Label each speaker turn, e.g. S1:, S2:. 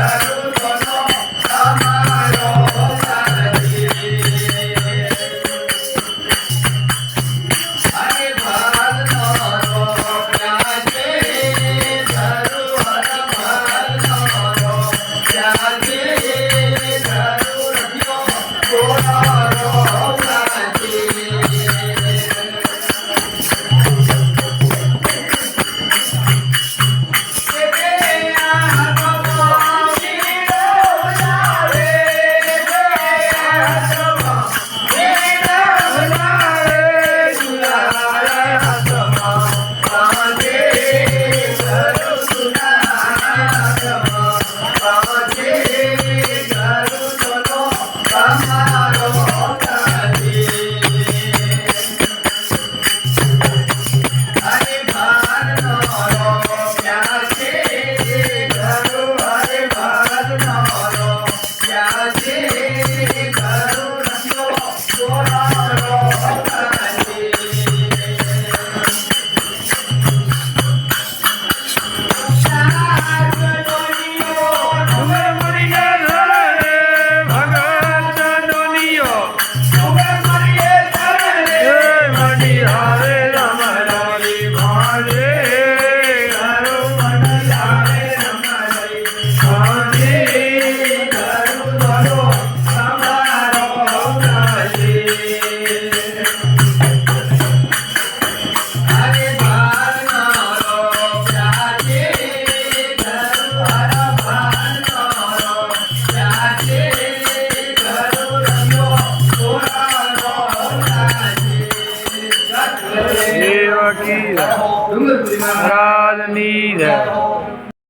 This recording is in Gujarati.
S1: Claro. કી રાલની
S2: જય